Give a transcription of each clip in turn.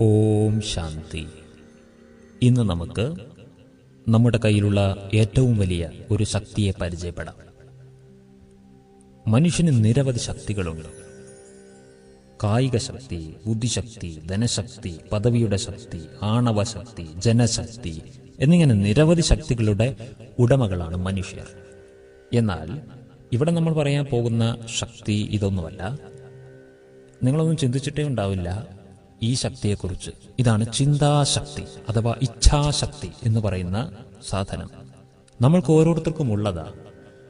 ഓം ശാന്തി. ഇന്ന് നമുക്ക് നമ്മുടെ കയ്യിലുള്ള ഏറ്റവും വലിയ ഒരു ശക്തിയെ പരിചയപ്പെടാം. മനുഷ്യന് നിരവധി ശക്തികളുണ്ട്. കായിക ശക്തി ബുദ്ധിശക്തി ധനശക്തി പദവിയുടെ ശക്തി ആണവ ശക്തി ജനശക്തി എന്നിങ്ങനെ നിരവധി ശക്തികളുടെ ഉടമകളാണ് മനുഷ്യർ. എന്നാൽ ഇവിടെ നമ്മൾ പറയാൻ പോകുന്ന ശക്തി ഇതൊന്നുമല്ല. നിങ്ങളൊന്നും ചിന്തിച്ചിട്ടേ ഉണ്ടാവില്ല. ഈ ശക്തിയെക്കുറിച്ച്. ഇതാണ് ചിന്താശക്തി അഥവാ ഇച്ഛാശക്തി എന്ന് പറയുന്ന സാധനം. നമ്മൾക്ക് ഓരോരുത്തർക്കും ഉള്ളതാ.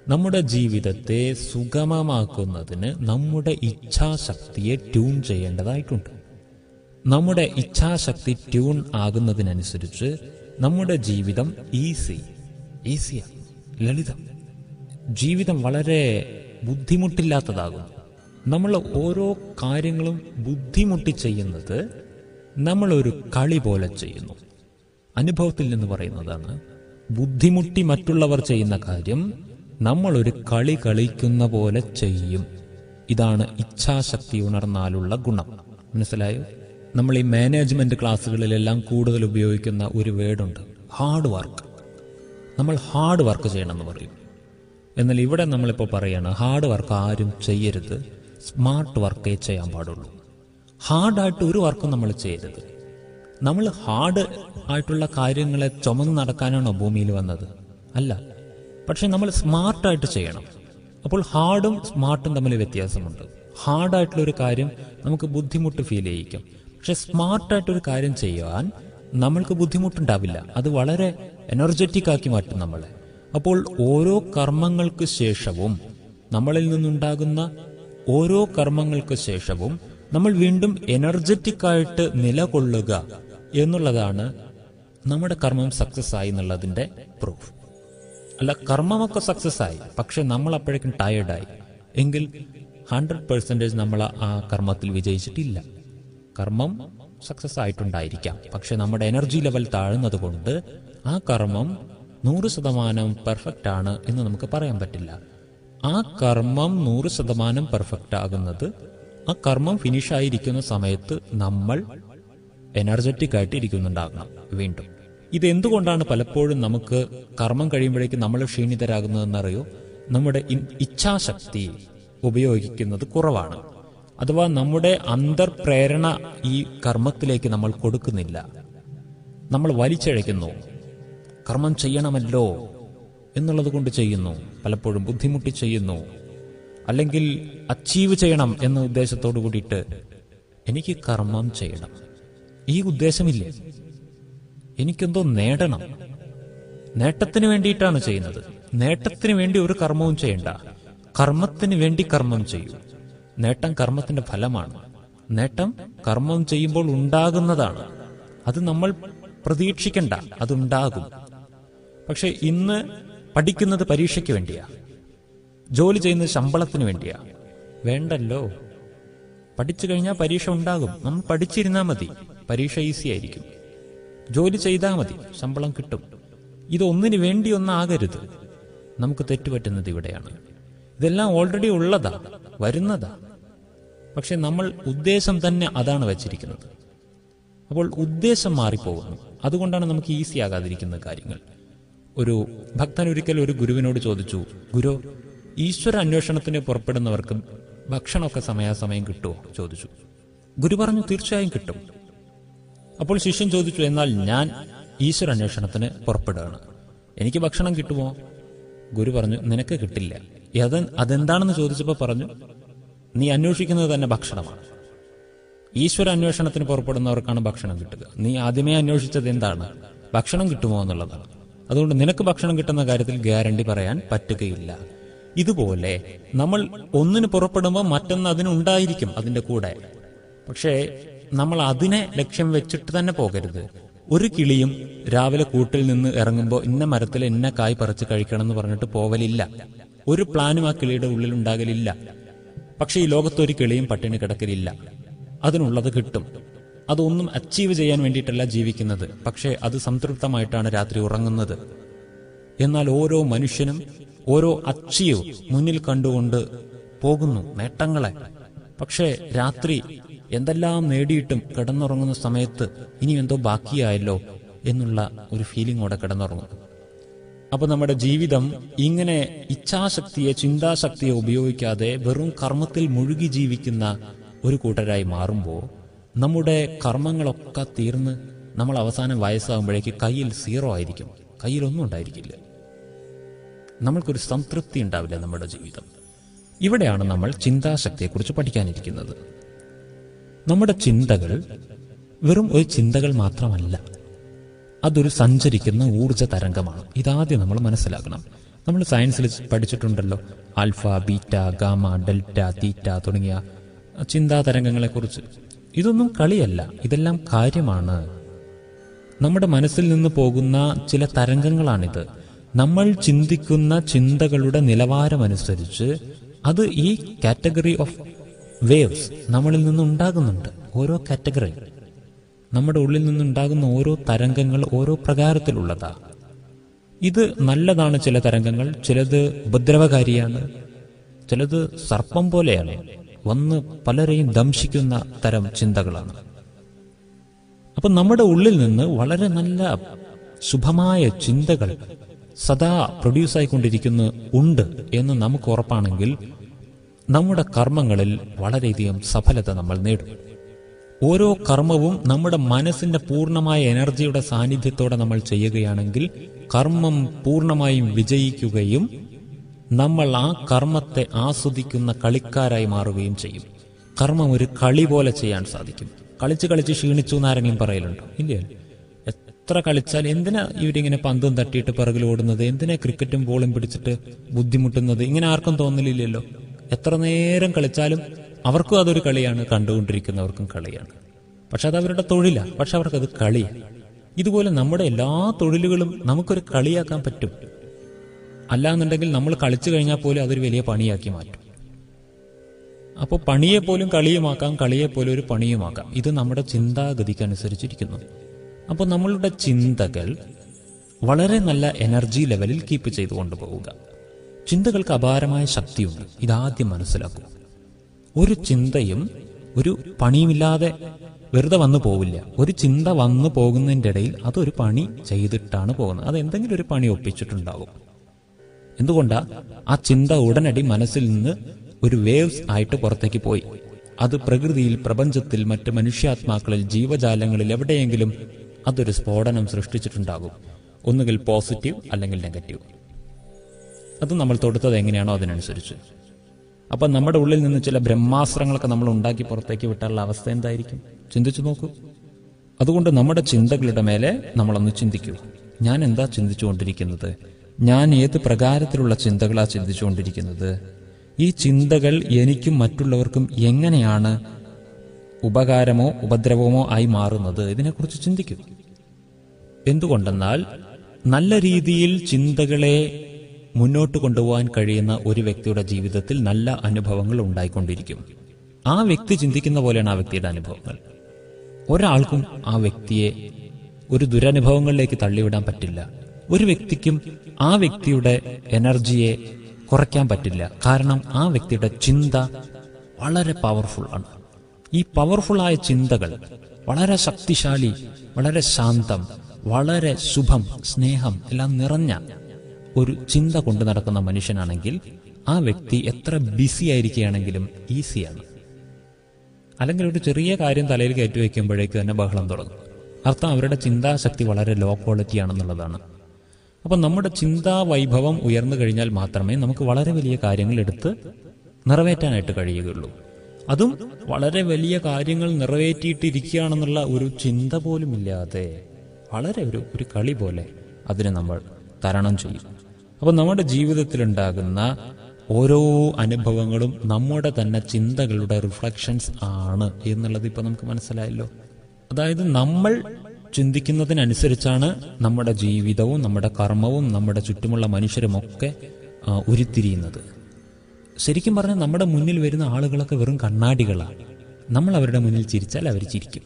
നമ്മുടെ ജീവിതത്തെ സുഗമമാക്കുന്നതിന് നമ്മുടെ ഇച്ഛാശക്തിയെ ട്യൂൺ ചെയ്യേണ്ടതായിട്ടുണ്ട്. നമ്മുടെ ഇച്ഛാശക്തി ട്യൂൺ ആകുന്നതിനനുസരിച്ച് നമ്മുടെ ജീവിതം ഈസി ഈസിയാണ് ലളിതം. ജീവിതം വളരെ ബുദ്ധിമുട്ടില്ലാത്തതാകുന്നു. നമ്മൾ ഓരോ കാര്യങ്ങളും ബുദ്ധിമുട്ടി ചെയ്യുന്നത് നമ്മളൊരു കളി പോലെ ചെയ്യുന്നു. അനുഭവത്തിൽ നിന്ന് പറയുന്നതാണ് ബുദ്ധിമുട്ടി മറ്റുള്ളവർ ചെയ്യുന്ന കാര്യം നമ്മളൊരു കളി കളിക്കുന്ന പോലെ ചെയ്യും. ഇതാണ് ഇച്ഛാശക്തി ഉണർന്നാലുള്ള ഗുണം. മനസ്സിലായോ? നമ്മൾ ഈ മാനേജ്മെന്റ് ക്ലാസ്സുകളിലെല്ലാം കൂടുതൽ ഉപയോഗിക്കുന്ന ഒരു വേർഡുണ്ട് ഹാർഡ് വർക്ക് നമ്മൾ ഹാർഡ് വർക്ക് ചെയ്യണമെന്ന് പറയും. എന്നാൽ ഇവിടെ നമ്മളിപ്പോൾ പറയാണ് ഹാർഡ് വർക്ക് ആരും ചെയ്യരുത്. സ്മാർട്ട് വർക്കേ ചെയ്യാൻ പാടുള്ളൂ. ഹാർഡായിട്ട് ഒരു വർക്കും നമ്മൾ ചെയ്യരുത്. നമ്മൾ ഹാർഡ് ആയിട്ടുള്ള കാര്യങ്ങളെ ചുമന്ന് നടക്കാനാണോ ഭൂമിയിൽ വന്നത്? അല്ല. പക്ഷെ നമ്മൾ സ്മാർട്ടായിട്ട് ചെയ്യണം. അപ്പോൾ ഹാർഡും സ്മാർട്ടും തമ്മിൽ വ്യത്യാസമുണ്ട്. ഹാർഡായിട്ടുള്ള ഒരു കാര്യം നമുക്ക് ബുദ്ധിമുട്ട് ഫീൽ ചെയ്യിക്കും. പക്ഷെ സ്മാർട്ടായിട്ടൊരു കാര്യം ചെയ്യാൻ നമ്മൾക്ക് ബുദ്ധിമുട്ടുണ്ടാവില്ല. അത് വളരെ എനർജറ്റിക് ആക്കി മാറ്റും നമ്മളെ. അപ്പോൾ ഓരോ കർമ്മങ്ങൾക്ക് ശേഷവും നമ്മളിൽ നിന്നുണ്ടാകുന്ന ഓരോ കർമ്മങ്ങൾക്ക് ശേഷവും നമ്മൾ വീണ്ടും എനർജറ്റിക് ആയിട്ട് നിലകൊള്ളുക എന്നുള്ളതാണ് നമ്മുടെ കർമ്മം സക്സസ് ആയി എന്നുള്ളതിന്റെ പ്രൂഫ് അല്ല കർമ്മമൊക്കെ സക്സസ് ആയി പക്ഷെ നമ്മൾ അപ്പോഴേക്കും ടയേർഡായി എങ്കിൽ ഹൺഡ്രഡ് പെർസെന്റേജ് നമ്മൾ ആ കർമ്മത്തിൽ വിജയിച്ചിട്ടില്ല. കർമ്മം സക്സസ് ആയിട്ടുണ്ടായിരിക്കാം. പക്ഷെ നമ്മുടെ എനർജി ലെവൽ താഴ്ന്നത് കൊണ്ട് ആ കർമ്മം നൂറ് ശതമാനം പെർഫെക്റ്റ് ആണ് എന്ന് നമുക്ക് പറയാൻ പറ്റില്ല. ആ കർമ്മം നൂറ് ശതമാനം പെർഫെക്റ്റ് ആകുന്നത് ആ കർമ്മം ഫിനിഷ് ആയിരിക്കുന്ന സമയത്ത് നമ്മൾ എനർജറ്റിക് ആയിട്ട് ഇരിക്കുന്നുണ്ടാകണം വീണ്ടും. ഇതെന്തുകൊണ്ടാണ് പലപ്പോഴും നമുക്ക് കർമ്മം കഴിയുമ്പോഴേക്ക് നമ്മൾ ക്ഷീണിതരാകുന്നതെന്നറിയോ? നമ്മുടെ ഇച്ഛാശക്തി ഉപയോഗിക്കുന്നത് കുറവാണ്. അഥവാ നമ്മുടെ അന്തർപ്രേരണ ഈ കർമ്മത്തിലേക്ക് നമ്മൾ കൊടുക്കുന്നില്ല. നമ്മൾ വലിച്ചഴയ്ക്കുന്നു. കർമ്മം ചെയ്യണമല്ലോ. എന്നുള്ളത് കൊണ്ട് ചെയ്യുന്നു. പലപ്പോഴും ബുദ്ധിമുട്ടി ചെയ്യുന്നു. അല്ലെങ്കിൽ അച്ചീവ് ചെയ്യണം എന്ന ഉദ്ദേശത്തോടു കൂടിയിട്ട് എനിക്ക് കർമ്മം ചെയ്യണം. ഈ ഉദ്ദേശമില്ലേ? എനിക്കെന്തോ നേടണം. നേട്ടത്തിന് വേണ്ടിയിട്ടാണ് ചെയ്യുന്നത്. നേട്ടത്തിന് വേണ്ടി ഒരു കർമ്മവും ചെയ്യണ്ട. കർമ്മത്തിന് വേണ്ടി കർമ്മം ചെയ്യൂ. നേട്ടം കർമ്മത്തിന്റെ ഫലമാണ്. നേട്ടം കർമ്മം ചെയ്യുമ്പോൾ ഉണ്ടാകുന്നതാണ്. അത് നമ്മൾ പ്രതീക്ഷിക്കണ്ട. അതുണ്ടാകും. പക്ഷെ ഇന്ന് പഠിക്കുന്നത് പരീക്ഷയ്ക്ക് വേണ്ടിയാ. ജോലി ചെയ്യുന്നത് ശമ്പളത്തിന് വേണ്ടിയാ. വേണ്ടല്ലോ. പഠിച്ചു കഴിഞ്ഞാൽ പരീക്ഷ ഉണ്ടാകും. നമ്മൾ പഠിച്ചിരുന്നാൽ മതി. പരീക്ഷ ഈസി ആയിരിക്കും. ജോലി ചെയ്താൽ മതി. ശമ്പളം കിട്ടും. ഇത് ഒന്നിനു വേണ്ടി ഒന്നാകരുത്. നമുക്ക് തെറ്റുപറ്റുന്നത് ഇവിടെയാണ്. ഇതെല്ലാം ഓൾറെഡി ഉള്ളതാ. വരുന്നതാ. പക്ഷെ നമ്മൾ ഉദ്ദേശം തന്നെ അതാണ് വച്ചിരിക്കുന്നത്. അപ്പോൾ ഉദ്ദേശം മാറിപ്പോകുന്നു. അതുകൊണ്ടാണ് നമുക്ക് ഈസി ആകാതിരിക്കുന്ന കാര്യങ്ങൾ. ഒരു ഭക്തൻ ഒരിക്കൽ ഒരു ഗുരുവിനോട് ചോദിച്ചു ഗുരു ഈശ്വര അന്വേഷണത്തിന് പുറപ്പെടുന്നവർക്ക് ഭക്ഷണമൊക്കെ സമയാസമയം കിട്ടുമോ? ചോദിച്ചു. ഗുരു പറഞ്ഞു തീർച്ചയായും കിട്ടും. അപ്പോൾ ശിഷ്യൻ ചോദിച്ചു എന്നാൽ ഞാൻ ഈശ്വര അന്വേഷണത്തിന് പുറപ്പെടുകയാണ്. എനിക്ക് ഭക്ഷണം കിട്ടുമോ? ഗുരു പറഞ്ഞു നിനക്ക് കിട്ടില്ല. അത് അതെന്താണെന്ന് ചോദിച്ചപ്പോൾ പറഞ്ഞു നീ അന്വേഷിക്കുന്നത് തന്നെ ഭക്ഷണമാണ്. ഈശ്വര അന്വേഷണത്തിന് പുറപ്പെടുന്നവർക്കാണ് ഭക്ഷണം കിട്ടുക. നീ ആദ്യമേ അന്വേഷിച്ചത് എന്താണ്? ഭക്ഷണം കിട്ടുമോ എന്നുള്ളതാണ്. അതുകൊണ്ട് നിനക്ക് ഭക്ഷണം കിട്ടുന്ന കാര്യത്തിൽ ഗ്യാരണ്ടി പറയാൻ പറ്റുകയില്ല. ഇതുപോലെ നമ്മൾ ഒന്നിന് പുറപ്പെടുമ്പോൾ മറ്റൊന്ന് അതിനുണ്ടായിരിക്കും അതിന്റെ കൂടെ. പക്ഷേ നമ്മൾ അതിനെ ലക്ഷ്യം വെച്ചിട്ട് തന്നെ പോകരുത്. ഒരു കിളിയും രാവിലെ കൂട്ടിൽ നിന്ന് ഇറങ്ങുമ്പോൾ ഇന്ന മരത്തിൽ ഇന്ന കായ് പറിച്ച് കഴിക്കണം എന്ന് പറഞ്ഞിട്ട് പോവലില്ല. ഒരു പ്ലാനും ആ കിളിയുടെ ഉള്ളിൽ ഉണ്ടാകലില്ല. പക്ഷേ ഈ ലോകത്ത് ഒരു കിളിയും പട്ടിണി കിടക്കലില്ല. അതിനുള്ളത് കിട്ടും. അതൊന്നും അച്ചീവ് ചെയ്യാൻ വേണ്ടിയിട്ടല്ല ജീവിക്കുന്നത്. പക്ഷേ അത് സംതൃപ്തമായിട്ടാണ് രാത്രി ഉറങ്ങുന്നത്. എന്നാൽ ഓരോ മനുഷ്യനും ഓരോ അച്ചീവ് മുന്നിൽ കണ്ടുകൊണ്ട് പോകുന്നു നേട്ടങ്ങളെ. പക്ഷേ രാത്രി എന്തെല്ലാം നേടിയിട്ടും കിടന്നുറങ്ങുന്ന സമയത്ത് ഇനി എന്തോ ബാക്കിയായല്ലോ എന്നുള്ള ഒരു ഫീലിംഗോടെ കിടന്നുറങ്ങും അപ്പൊ നമ്മുടെ ജീവിതം ഇങ്ങനെ ഇച്ഛാശക്തിയെ ചിന്താശക്തിയെ ഉപയോഗിക്കാതെ വെറും കർമ്മത്തിൽ മുഴുകി ജീവിക്കുന്ന ഒരു കൂട്ടരായി മാറുമ്പോൾ നമ്മുടെ കർമ്മങ്ങളൊക്കെ തീർന്ന് നമ്മൾ അവസാനം വയസ്സാകുമ്പോഴേക്ക് കയ്യിൽ സീറോ ആയിരിക്കും. കയ്യിലൊന്നും ഉണ്ടായിരിക്കില്ല. നമ്മൾക്കൊരു സംതൃപ്തി ഉണ്ടാവില്ല നമ്മുടെ ജീവിതം. ഇവിടെയാണ് നമ്മൾ ചിന്താശക്തിയെക്കുറിച്ച് പഠിക്കാനിരിക്കുന്നത്. നമ്മുടെ ചിന്തകൾ വെറും ഒരു ചിന്തകൾ മാത്രമല്ല. അതൊരു സഞ്ചരിക്കുന്ന ഊർജ തരംഗമാണ്. ഇതാദ്യം നമ്മൾ മനസ്സിലാക്കണം. നമ്മൾ സയൻസിൽ പഠിച്ചിട്ടുണ്ടല്ലോ. Alpha beta gamma delta theta തുടങ്ങിയ ചിന്താ തരംഗങ്ങളെക്കുറിച്ച്. ഇതൊന്നും കളിയല്ല. ഇതെല്ലാം കാര്യമാണ്. നമ്മുടെ മനസ്സിൽ നിന്ന് പോകുന്ന ചില തരംഗങ്ങളാണിത്. നമ്മൾ ചിന്തിക്കുന്ന ചിന്തകളുടെ നിലവാരമനുസരിച്ച് അത് ഈ കാറ്റഗറി ഓഫ് വേവ്സ് നമ്മളിൽ നിന്നുണ്ടാകുന്നുണ്ട് ഓരോ കാറ്റഗറി. നമ്മുടെ ഉള്ളിൽ നിന്നുണ്ടാകുന്ന ഓരോ തരംഗങ്ങൾ ഓരോ പ്രകാരത്തിലുള്ളതാ. ഇത് നല്ലതാണ് ചില തരംഗങ്ങൾ. ചിലത് ഉപദ്രവകാരിയാണ്. ചിലത് സർപ്പം പോലെയാണ്. വന്ന് പലരെയും ദംശിക്കുന്ന തരം ചിന്തകളാണ്. അപ്പൊ നമ്മുടെ ഉള്ളിൽ നിന്ന് വളരെ നല്ല ശുഭമായ ചിന്തകൾ സദാ പ്രൊഡ്യൂസ് ആയിക്കൊണ്ടിരിക്കുന്ന ഉണ്ട് എന്ന് നമുക്ക് ഉറപ്പാണെങ്കിൽ നമ്മുടെ കർമ്മങ്ങളിൽ വളരെയധികം സഫലത നമ്മൾ നേടും. ഓരോ കർമ്മവും നമ്മുടെ മനസ്സിന്റെ പൂർണമായ എനർജിയുടെ സാന്നിധ്യത്തോടെ നമ്മൾ ചെയ്യുകയാണെങ്കിൽ കർമ്മം പൂർണമായും വിജയിക്കുകയും നമ്മൾ ആ കർമ്മത്തെ ആസ്വദിക്കുന്ന കളിക്കാരായി മാറുകയും ചെയ്യും. കർമ്മം ഒരു കളി പോലെ ചെയ്യാൻ സാധിക്കും. കളിച്ച് കളിച്ച് ക്ഷീണിച്ചു എന്നാരെങ്കിലും പറയലുണ്ടോ? ഇല്ല? എത്ര കളിച്ചാൽ എന്തിനാ ഇവരിങ്ങനെ പന്തും തട്ടിയിട്ട് പിറകിൽ ഓടുന്നത്? എന്തിനാ ക്രിക്കറ്റും ബോളും പിടിച്ചിട്ട് ബുദ്ധിമുട്ടുന്നത്? ഇങ്ങനെ ആർക്കും തോന്നലില്ലല്ലോ. എത്ര നേരം കളിച്ചാലും അവർക്കും അതൊരു കളിയാണ്. കണ്ടുകൊണ്ടിരിക്കുന്നവർക്കും കളിയാണ്. പക്ഷെ അത് അവരുടെ തൊഴിലാണ് പക്ഷെ അവർക്കത് കളിയാണ് ഇതുപോലെ നമ്മുടെ എല്ലാ തൊഴിലുകളും നമുക്കൊരു കളിയാക്കാൻ പറ്റും. അല്ലാന്നുണ്ടെങ്കിൽ നമ്മൾ കളിച്ചു കഴിഞ്ഞാൽ പോലും അതൊരു വലിയ പണിയാക്കി മാറ്റും. അപ്പോൾ പണിയെ പോലും കളിയുമാക്കാം കളിയെ പോലും ഒരു പണിയുമാക്കാം. ഇത് നമ്മുടെ ചിന്താഗതിക്കനുസരിച്ചിരിക്കുന്നു. അപ്പോൾ നമ്മളുടെ ചിന്തകൾ വളരെ നല്ല എനർജി ലെവലിൽ കീപ്പ് ചെയ്തു കൊണ്ടുപോവുക. ചിന്തകൾക്ക് അപാരമായ ശക്തിയുണ്ട്. ഇതാദ്യം മനസ്സിലാക്കുക. ഒരു ചിന്തയും ഒരു പണിയുമില്ലാതെ വെറുതെ വന്നു പോവില്ല. ഒരു ചിന്ത വന്നു പോകുന്നതിന്റെ ഇടയിൽ അതൊരു പണി ചെയ്തിട്ടാണ് പോകുന്നത്. അത് എന്തെങ്കിലും ഒരു പണി ഒപ്പിച്ചിട്ടുണ്ടാകും എന്തുകൊണ്ടാ? ആ ചിന്ത ഉടനടി മനസ്സിൽ നിന്ന് ഒരു വേവ്സ് ആയിട്ട് പുറത്തേക്ക് പോയി. അത് പ്രകൃതിയിൽ പ്രപഞ്ചത്തിൽ മറ്റ് മനുഷ്യാത്മാക്കളിൽ ജീവജാലങ്ങളിൽ എവിടെയെങ്കിലും അതൊരു സ്ഫോടനം സൃഷ്ടിച്ചിട്ടുണ്ടാകും. ഒന്നുകിൽ പോസിറ്റീവ് അല്ലെങ്കിൽ നെഗറ്റീവ് അത് നമ്മൾ തൊടുത്തത് എങ്ങനെയാണോ അതിനനുസരിച്ച്. അപ്പം നമ്മുടെ ഉള്ളിൽ നിന്ന് ചില ബ്രഹ്മാസ്ത്രങ്ങളൊക്കെ നമ്മൾ ഉണ്ടാക്കി പുറത്തേക്ക് വിട്ടാലുള്ള അവസ്ഥ എന്തായിരിക്കും? ചിന്തിച്ചു നോക്കൂ. അതുകൊണ്ട് നമ്മുടെ ചിന്തകളുടെ മേലെ നമ്മളൊന്ന് ചിന്തിക്കൂ. ഞാൻ എന്താ ചിന്തിച്ചുകൊണ്ടിരിക്കുന്നത്? ഞാൻ ഏത് പ്രകാരത്തിലുള്ള ചിന്തകളാ ചിന്തിച്ചുകൊണ്ടിരിക്കുന്നത്? ഈ ചിന്തകൾ എനിക്കും മറ്റുള്ളവർക്കും എങ്ങനെയാണ് ഉപകാരമോ ഉപദ്രവമോ ആയി മാറുന്നത്? ഇതിനെക്കുറിച്ച് ചിന്തിക്കും. എന്തുകൊണ്ടെന്നാൽ നല്ല രീതിയിൽ ചിന്തകളെ മുന്നോട്ട് കൊണ്ടുപോകാൻ കഴിയുന്ന ഒരു വ്യക്തിയുടെ ജീവിതത്തിൽ നല്ല അനുഭവങ്ങൾ ഉണ്ടായിക്കൊണ്ടിരിക്കും. ആ വ്യക്തി ചിന്തിക്കുന്ന പോലെയാണ് ആ വ്യക്തിയുടെ അനുഭവങ്ങൾ. ഒരാൾക്കും ആ വ്യക്തിയെ ഒരു ദുരനുഭവങ്ങളിലേക്ക് തള്ളിവിടാൻ പറ്റില്ല. ഒരു വ്യക്തിക്കും ആ വ്യക്തിയുടെ എനർജിയെ കുറയ്ക്കാൻ പറ്റില്ല. കാരണം ആ വ്യക്തിയുടെ ചിന്ത വളരെ പവർഫുൾ ആണ്. ഈ പവർഫുള്ളായ ചിന്തകൾ വളരെ ശക്തിശാലി വളരെ ശാന്തം വളരെ ശുഭം സ്നേഹം എല്ലാം നിറഞ്ഞ ഒരു ചിന്ത കൊണ്ട് നടക്കുന്ന മനുഷ്യനാണെങ്കിൽ ആ വ്യക്തി എത്ര ബിസി ആയിരിക്കുകയാണെങ്കിലും ഈസിയാണ് അല്ലെങ്കിൽ ഒരു ചെറിയ കാര്യം തലയിൽ കയറ്റി വയ്ക്കുമ്പോഴേക്ക് തന്നെ ബഹളം തുടങ്ങും. അർത്ഥം അവരുടെ ചിന്താശക്തി വളരെ ലോ ക്വാളിറ്റി ആണെന്നുള്ളതാണ്. അപ്പം നമ്മുടെ ചിന്താ വൈഭവം ഉയർന്നു കഴിഞ്ഞാൽ മാത്രമേ നമുക്ക് വളരെ വലിയ കാര്യങ്ങൾ എടുത്ത് നിറവേറ്റാനായിട്ട് കഴിയുകയുള്ളൂ. അതും വളരെ വലിയ കാര്യങ്ങൾ നിറവേറ്റിയിട്ടിരിക്കുകയാണെന്നുള്ള ഒരു ചിന്ത പോലും ഇല്ലാതെ വളരെ ഒരു ഒരു കളി പോലെ അതിനെ നമ്മൾ തരണം ചെയ്യും. അപ്പോൾ നമ്മുടെ ജീവിതത്തിലുണ്ടാകുന്ന ഓരോ അനുഭവങ്ങളും നമ്മുടെ തന്നെ ചിന്തകളുടെ റിഫ്ലക്ഷൻസ് ആണ് എന്നുള്ളത് ഇപ്പൊ നമുക്ക് മനസ്സിലായല്ലോ. അതായത് നമ്മൾ ചിന്തിക്കുന്നതിനനുസരിച്ചാണ് നമ്മുടെ ജീവിതവും നമ്മുടെ കർമ്മവും നമ്മുടെ ചുറ്റുമുള്ള മനുഷ്യരുമൊക്കെ ഉരുത്തിരിയുന്നത്. ശരിക്കും പറഞ്ഞാൽ നമ്മുടെ മുന്നിൽ വരുന്ന ആളുകളൊക്കെ വെറും കണ്ണാടികളാണ് നമ്മൾ അവരുടെ മുന്നിൽ ചിരിച്ചാൽ അവർ ചിരിക്കും.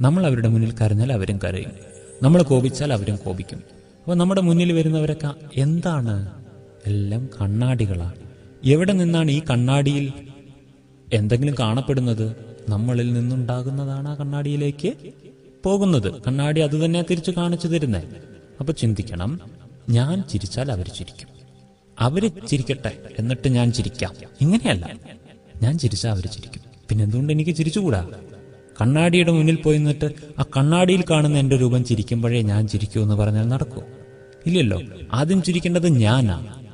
നമ്മൾ അവരുടെ മുന്നിൽ കരഞ്ഞാൽ അവരും കരയും. നമ്മൾ കോപിച്ചാൽ അവരും കോപിക്കും. അപ്പോൾ നമ്മുടെ മുന്നിൽ വരുന്നവരൊക്കെ എന്താണ്? എല്ലാം കണ്ണാടികളാണ് എവിടെ നിന്നാണ് ഈ കണ്ണാടിയിൽ എന്തെങ്കിലും കാണപ്പെടുന്നത്? നമ്മളിൽ നിന്നുണ്ടാകുന്നതാണ് ആ കണ്ണാടിയിലേക്ക്. പോകുന്നത്. കണ്ണാടി അത് തന്നെ തിരിച്ചു കാണിച്ചു തരുന്നേ. അപ്പൊ ചിന്തിക്കണം ഞാൻ ചിരിച്ചാൽ അവർ ചിരിക്കും. അവർ ചിരിക്കട്ടെ എന്നിട്ട് ഞാൻ ചിരിക്കാം. ഇങ്ങനെയല്ല. ഞാൻ ചിരിച്ചാൽ അവർ ചിരിക്കും. പിന്നെ എന്തുകൊണ്ട് എനിക്ക് ചിരിച്ചുകൂടാ? കണ്ണാടിയുടെ മുന്നിൽ പോയി നിന്നിട്ട് ആ കണ്ണാടിയിൽ കാണുന്ന എന്റെ രൂപം ചിരിക്കുമ്പോഴേ ഞാൻ ചിരിക്കൂ എന്ന് പറഞ്ഞാൽ നടക്കൂ. ഇല്ലല്ലോ. ആദ്യം ചിരിക്കേണ്ടത് ഞാനാണ്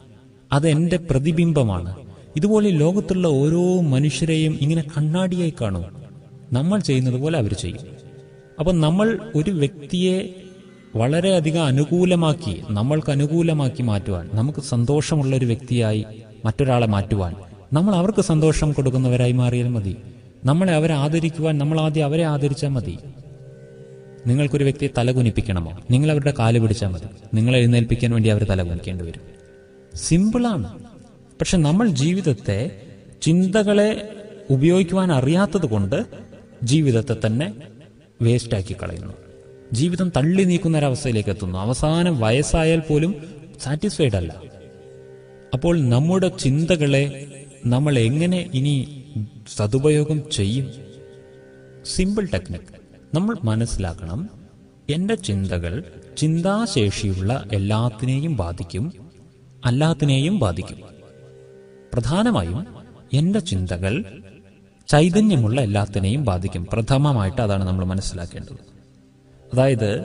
അത് എന്റെ പ്രതിബിംബമാണ്. ഇതുപോലെ ലോകത്തുള്ള ഓരോ മനുഷ്യരെയും ഇങ്ങനെ കണ്ണാടിയായി കാണും. നമ്മൾ ചെയ്യുന്നത് പോലെ അവർ ചെയ്യും. അപ്പം നമ്മൾ ഒരു വ്യക്തിയെ വളരെയധികം അനുകൂലമാക്കി നമ്മൾക്ക് അനുകൂലമാക്കി മാറ്റുവാൻ നമുക്ക് സന്തോഷമുള്ള ഒരു വ്യക്തിയായി മറ്റൊരാളെ മാറ്റുവാൻ നമ്മൾ അവർക്ക് സന്തോഷം കൊടുക്കുന്നവരായി മാറിയാൽ മതി. നമ്മളെ അവരെ ആദരിക്കുവാൻ നമ്മൾ ആദ്യം അവരെ ആദരിച്ചാൽ മതി. നിങ്ങൾക്കൊരു വ്യക്തിയെ തലകുനിപ്പിക്കണമോ? നിങ്ങൾ അവരുടെ കാൽ പിടിച്ചാൽ മതി. നിങ്ങളെ എഴുന്നേൽപ്പിക്കാൻ വേണ്ടി അവർ തലകുനിക്കേണ്ടി വരും. സിമ്പിളാണ് പക്ഷെ നമ്മൾ ജീവിതത്തെ ചിന്തകളെ ഉപയോഗിക്കുവാൻ അറിയാത്തത് കൊണ്ട് ജീവിതത്തെ തന്നെ വേസ്റ്റാക്കി കളയുന്നു. ജീവിതം തള്ളി നീക്കുന്ന ഒരവസ്ഥയിലേക്ക് എത്തുന്നു അവസാനം വയസ്സായാൽ പോലും സാറ്റിസ്ഫൈഡ് അല്ല. അപ്പോൾ നമ്മുടെ ചിന്തകളെ നമ്മൾ എങ്ങനെ ഇനി സതുപയോഗം ചെയ്യും? സിമ്പിൾ ടെക്നിക് നമ്മൾ മനസ്സിലാക്കണം എന്റെ ചിന്തകൾ ചിന്താശേഷിയുള്ള എല്ലാത്തിനെയും ബാധിക്കും അല്ലാത്തിനെയും ബാധിക്കും. പ്രധാനമായും എന്റെ ചിന്തകൾ ചൈതന്യമുള്ള എല്ലാത്തിനെയും ബാധിക്കും. പ്രഥമമായിട്ട് അതാണ് നമ്മൾ മനസ്സിലാക്കേണ്ടത്. അതായത്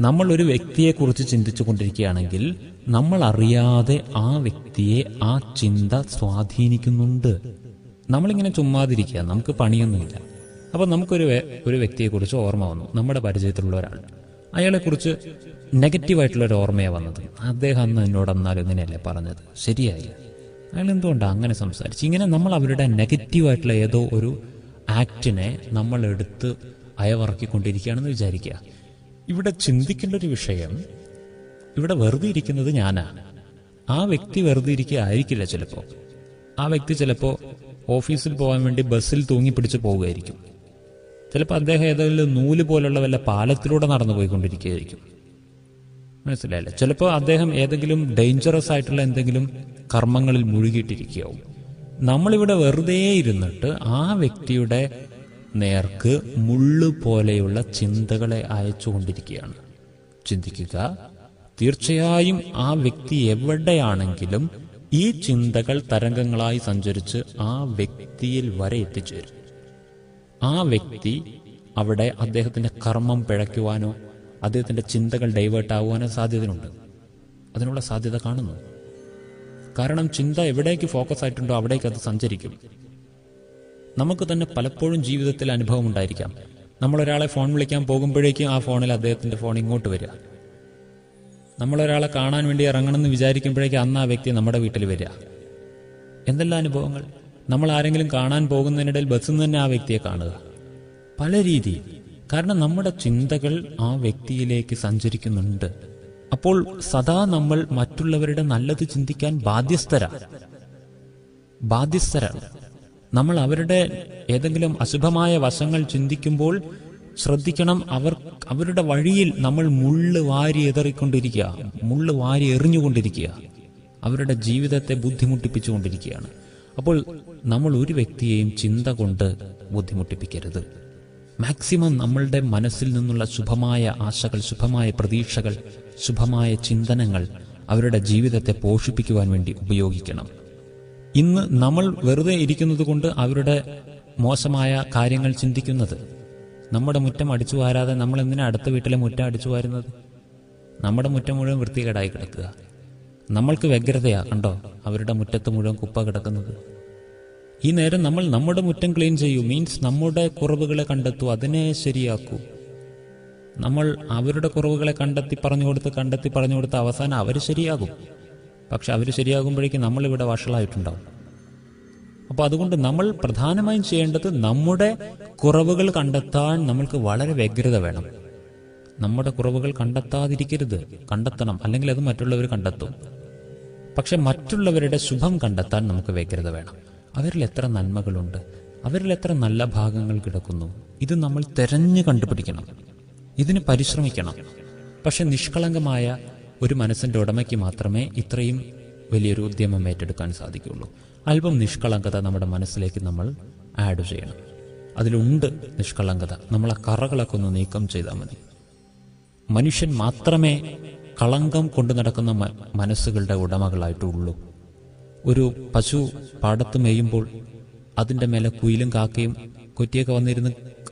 നമ്മൾ ഒരു വ്യക്തിയെക്കുറിച്ച് ചിന്തിച്ചു കൊണ്ടിരിക്കുകയാണെങ്കിൽ നമ്മൾ അറിയാതെ ആ വ്യക്തിയെ ആ ചിന്ത സ്വാധീനിക്കുന്നുണ്ട്. നമ്മളിങ്ങനെ ചുമ്മാതിരിക്കുക നമുക്ക് പണിയൊന്നുമില്ല. അപ്പോൾ നമുക്കൊരു ഒരു വ്യക്തിയെക്കുറിച്ച് ഓർമ്മ വന്നു. നമ്മുടെ പരിചയത്തിലുള്ള ഒരാൾ. അയാളെക്കുറിച്ച് നെഗറ്റീവായിട്ടുള്ള ഒരു ഓർമ്മയാണ് വന്നത്. അദ്ദേഹം അന്ന് എന്നോട് എന്നാലും ഇങ്ങനെയല്ലേ പറഞ്ഞത്? ശരിയായില്ല. അയാൾ എന്തുകൊണ്ടാണ് അങ്ങനെ സംസാരിച്ച്? ഇങ്ങനെ നമ്മൾ അവരുടെ നെഗറ്റീവായിട്ടുള്ള ഏതോ ഒരു ആക്ടിനെ നമ്മൾ എടുത്ത് അയവറക്കിക്കൊണ്ടിരിക്കുകയാണെന്ന് വിചാരിക്കുക. ഇവിടെ ചിന്തിക്കേണ്ട ഒരു വിഷയം ഇവിടെ വെറുതെ ഇരിക്കുന്നത് ഞാനാണ് ആ വ്യക്തി വെറുതെ ഇരിക്കുക ആയിരിക്കില്ല ചിലപ്പോൾ ആ വ്യക്തി ചിലപ്പോൾ ഓഫീസിൽ പോകാൻ വേണ്ടി ബസ്സിൽ തൂങ്ങി പിടിച്ച് പോവുകയായിരിക്കും ചിലപ്പോൾ അദ്ദേഹം ഏതെങ്കിലും നൂൽ പോലുള്ള വല്ല പാലത്തിലൂടെ നടന്നു പോയിക്കൊണ്ടിരിക്കുകയായിരിക്കും മനസ്സിലായില്ലേ? ചിലപ്പോൾ അദ്ദേഹം ഏതെങ്കിലും ഡേഞ്ചറസ് ആയിട്ടുള്ള എന്തെങ്കിലും കർമ്മങ്ങളിൽ മുഴുകിയിട്ടിരിക്കുകയാവും. നമ്മളിവിടെ വെറുതെ ഇരുന്നിട്ട് ആ വ്യക്തിയുടെ നേർക്ക് മുള്ളു പോലെയുള്ള ചിന്തകളെ അയച്ചുകൊണ്ടിരിക്കുകയാണ്. ചിന്തിക്കുക തീർച്ചയായും ആ വ്യക്തി എവിടെയാണെങ്കിലും ഈ ചിന്തകൾ തരംഗങ്ങളായി സഞ്ചരിച്ച് ആ വ്യക്തിയിൽ വരെ എത്തിച്ചേരും. ആ വ്യക്തി അവിടെ അദ്ദേഹത്തിന്റെ കർമ്മം പിഴയ്ക്കുവാനോ അദ്ദേഹത്തിന്റെ ചിന്തകൾ ഡൈവേർട്ട് ആവാനും സാധ്യതയുണ്ട്. അതിനുള്ള സാധ്യത കാണുന്നു. കാരണം ചിന്ത എവിടേക്ക് ഫോക്കസ് ആയിട്ടുണ്ടോ അവിടേക്ക് അത് സഞ്ചരിക്കും. നമുക്ക് തന്നെ പലപ്പോഴും ജീവിതത്തിൽ അനുഭവം ഉണ്ടായിരിക്കാം. നമ്മളൊരാളെ ഫോൺ വിളിക്കാൻ പോകുമ്പോഴേക്കും ആ ഫോണിൽ അദ്ദേഹത്തിന്റെ ഫോൺ ഇങ്ങോട്ട് വരിക. നമ്മളൊരാളെ കാണാൻ വേണ്ടി ഇറങ്ങണമെന്ന് വിചാരിക്കുമ്പോഴേക്കും അന്ന് ആ വ്യക്തി നമ്മുടെ വീട്ടിൽ വരിക. എന്തെല്ലാം അനുഭവങ്ങൾ? നമ്മൾ ആരെങ്കിലും കാണാൻ പോകുന്നതിനിടയിൽ ബസ്സിൽ നിന്ന് തന്നെ ആ വ്യക്തിയെ കാണുക. പല രീതിയിൽ. കാരണം നമ്മുടെ ചിന്തകൾ ആ വ്യക്തിയിലേക്ക് സഞ്ചരിക്കുന്നുണ്ട്. അപ്പോൾ സദാ നമ്മൾ മറ്റുള്ളവരുടെ നല്ലത് ചിന്തിക്കാൻ ബാധ്യസ്ഥരാണ് ബാധ്യസ്ഥരാണ് നമ്മൾ അവരുടെ ഏതെങ്കിലും അശുഭമായ വശങ്ങൾ ചിന്തിക്കുമ്പോൾ ശ്രദ്ധിക്കണം അവർ അവരുടെ വഴിയിൽ നമ്മൾ മുള്ള് വാരി എതറിക്കൊണ്ടിരിക്കുക മുള്ള് വാരി എറിഞ്ഞുകൊണ്ടിരിക്കുക. അവരുടെ ജീവിതത്തെ ബുദ്ധിമുട്ടിപ്പിച്ചുകൊണ്ടിരിക്കുകയാണ്. അപ്പോൾ നമ്മൾ ഒരു വ്യക്തിയെയും ചിന്ത കൊണ്ട് ബുദ്ധിമുട്ടിപ്പിക്കരുത്. മാക്സിമം നമ്മളുടെ മനസ്സിൽ നിന്നുള്ള ശുഭമായ ആശകൾ ശുഭമായ പ്രതീക്ഷകൾ ശുഭമായ ചിന്തനങ്ങൾ അവരുടെ ജീവിതത്തെ പോഷിപ്പിക്കുവാൻ വേണ്ടി ഉപയോഗിക്കണം. ഇന്ന് നമ്മൾ വെറുതെ ഇരിക്കുന്നത് കൊണ്ട് അവരുടെ മോശമായ കാര്യങ്ങൾ ചിന്തിക്കുന്നത്. നമ്മുടെ മുറ്റം അടിച്ചു വാരാതെ നമ്മൾ എന്തിനാ അടുത്ത വീട്ടിലെ മുറ്റം അടിച്ചു വാരുന്നത്? നമ്മുടെ മുറ്റം മുഴുവൻ വൃത്തികേടായി കിടക്കുക. നമ്മൾക്ക് വ്യഗ്രതയാ കണ്ടോ? അവരുടെ മുറ്റത്ത് മുഴുവൻ കുപ്പ കിടക്കുന്നത്. ഈ നേരം നമ്മൾ നമ്മുടെ മുറ്റം ക്ലീൻ ചെയ്യൂ. മീൻസ് നമ്മുടെ കുറവുകളെ കണ്ടെത്തൂ. അതിനെ ശരിയാക്കൂ. നമ്മൾ അവരുടെ കുറവുകളെ കണ്ടെത്തി പറഞ്ഞു കൊടുത്ത് കണ്ടെത്തി പറഞ്ഞു കൊടുത്ത് അവസാനം അവർ ശരിയാകും. പക്ഷെ അവർ ശരിയാകുമ്പോഴേക്കും നമ്മളിവിടെ വഷളായിട്ടുണ്ടാവും. അപ്പോൾ അതുകൊണ്ട് നമ്മൾ പ്രധാനമായും ചെയ്യേണ്ടത് നമ്മുടെ കുറവുകൾ കണ്ടെത്താൻ നമ്മൾക്ക് വളരെ വ്യഗ്രത വേണം. നമ്മുടെ കുറവുകൾ കണ്ടെത്താതിരിക്കരുത്. കണ്ടെത്തണം. അല്ലെങ്കിൽ അത് മറ്റുള്ളവർ കണ്ടെത്തും. പക്ഷെ മറ്റുള്ളവരുടെ ശുഭം കണ്ടെത്താൻ നമുക്ക് വ്യഗ്രത വേണം. അവരിൽ എത്ര നന്മകളുണ്ട് അവരിൽ എത്ര നല്ല ഭാഗങ്ങൾ കിടക്കുന്നു ഇത് നമ്മൾ തെരഞ്ഞു കണ്ടുപിടിക്കണം ഇതിന് പരിശ്രമിക്കണം. പക്ഷെ നിഷ്കളങ്കമായ ഒരു മനസ്സിന്റെ ഉടമയ്ക്ക് മാത്രമേ ഇത്രയും വലിയൊരു ഉദ്യമം ഏറ്റെടുക്കാൻ സാധിക്കുകയുള്ളൂ. അല്പം നിഷ്കളങ്കത നമ്മുടെ മനസ്സിലേക്ക് നമ്മൾ ആഡ് ചെയ്യണം. അതിലുണ്ട് നിഷ്കളങ്കത. നമ്മളെ കറകളൊക്കെ ഒന്ന് നീക്കം ചെയ്താൽ മതി. മനുഷ്യൻ മാത്രമേ കളങ്കം കൊണ്ടു നടക്കുന്ന മനസ്സുകളുടെ ഉടമകളായിട്ടുള്ളൂ. ഒരു പശു പാടത്ത് മേയുമ്പോൾ അതിന്റെ മേലെ കുയിലും കാക്കയും കൊറ്റിയൊക്കെ വന്നിരുന്ന്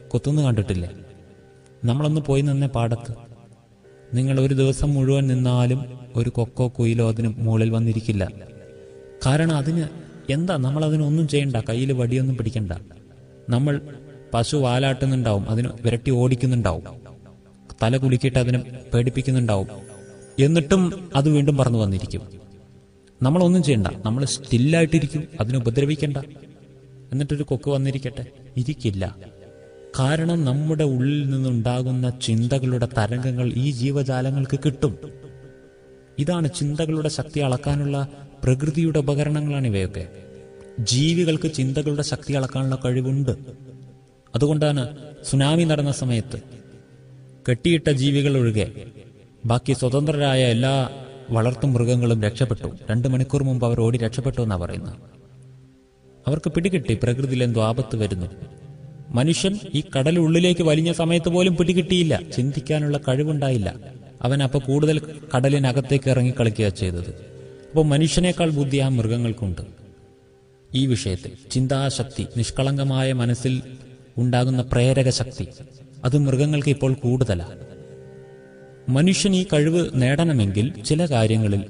കൊത്തുന്നു കണ്ടിട്ടില്ലേ? നമ്മളൊന്ന് പോയി നിന്നേ പാടത്ത്. നിങ്ങൾ ഒരു ദിവസം മുഴുവൻ നിന്നാലും ഒരു കൊക്കോ കുയിലോ അതിന് മുകളിൽ വന്നിരിക്കില്ല. കാരണം അതിന് എന്താ നമ്മൾ അതിനൊന്നും ചെയ്യണ്ട? കയ്യിൽ വടിയൊന്നും പിടിക്കണ്ട. നമ്മൾ പശു വാലാട്ടുന്നുണ്ടാവും അതിന് വിരട്ടി ഓടിക്കുന്നുണ്ടാവും. തല കുലുക്കിയിട്ട് അതിനെ പേടിപ്പിക്കുന്നുണ്ടാവും. എന്നിട്ടും അത് വീണ്ടും പറന്നു വന്നിരിക്കും. നമ്മളൊന്നും ചെയ്യണ്ട. നമ്മൾ സ്റ്റില്ലായിട്ടിരിക്കും. അതിനെ ഉപദ്രവിക്കണ്ട. എന്നിട്ടൊരു കൊക്ക് വന്നിരിക്കട്ടെ. ഇരിക്കില്ല. കാരണം നമ്മുടെ ഉള്ളിൽ നിന്നുണ്ടാകുന്ന ചിന്തകളുടെ തരംഗങ്ങൾ ഈ ജീവജാലങ്ങൾക്ക് കിട്ടും. ഇതാണ് ചിന്തകളുടെ ശക്തി അളക്കാനുള്ള പ്രകൃതിയുടെ ഉപകരണങ്ങളാണ് ഇവയൊക്കെ. ജീവികൾക്ക് ചിന്തകളുടെ ശക്തി അളക്കാനുള്ള കഴിവുണ്ട്. അതുകൊണ്ടാണ് സുനാമി നടന്ന സമയത്ത് കെട്ടിയിട്ട ജീവികൾ ഒഴികെ ബാക്കി സ്വതന്ത്രരായ എല്ലാ വളർത്തു മൃഗങ്ങളും രക്ഷപ്പെട്ടു. രണ്ടു മണിക്കൂർ മുമ്പ് അവർ ഓടി രക്ഷപ്പെട്ടു എന്നാണ് പറയുന്നത്. അവർക്ക് പിടികിട്ടി. പ്രകൃതിയിൽ എന്തോ ആപത്ത് വരുന്നു. മനുഷ്യൻ ഈ കടലുള്ളിലേക്ക് വലിഞ്ഞ സമയത്ത് പോലും പിടികിട്ടിയില്ല. ചിന്തിക്കാനുള്ള കഴിവുണ്ടായില്ല. അവൻ അപ്പൊ കൂടുതൽ കടലിനകത്തേക്ക് ഇറങ്ങി കളിക്കുക ചെയ്തത്. അപ്പോൾ മനുഷ്യനേക്കാൾ ബുദ്ധി ആ മൃഗങ്ങൾക്കുണ്ട്. ഈ വിഷയത്തിൽ ചിന്താശക്തി നിഷ്കളങ്കമായ മനസ്സിൽ ഉണ്ടാകുന്ന പ്രേരക ശക്തി അത് മൃഗങ്ങൾക്ക് ഇപ്പോൾ കൂടുതലാണ് മനുഷ്യൻ ഈ കഴിവ് നേടണമെങ്കിൽ ചില കാര്യങ്ങളിൽ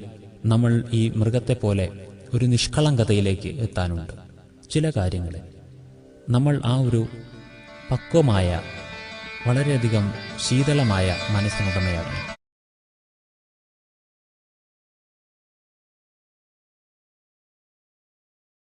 നമ്മൾ ഈ മൃഗത്തെ പോലെ ഒരു നിഷ്കളങ്കതയിലേക്ക് എത്താനുണ്ട്. ചില കാര്യങ്ങളിൽ നമ്മൾ ആ ഒരു പക്വമായ വളരെയധികം ശീതളമായ മനസ്സിനുടമയാകണം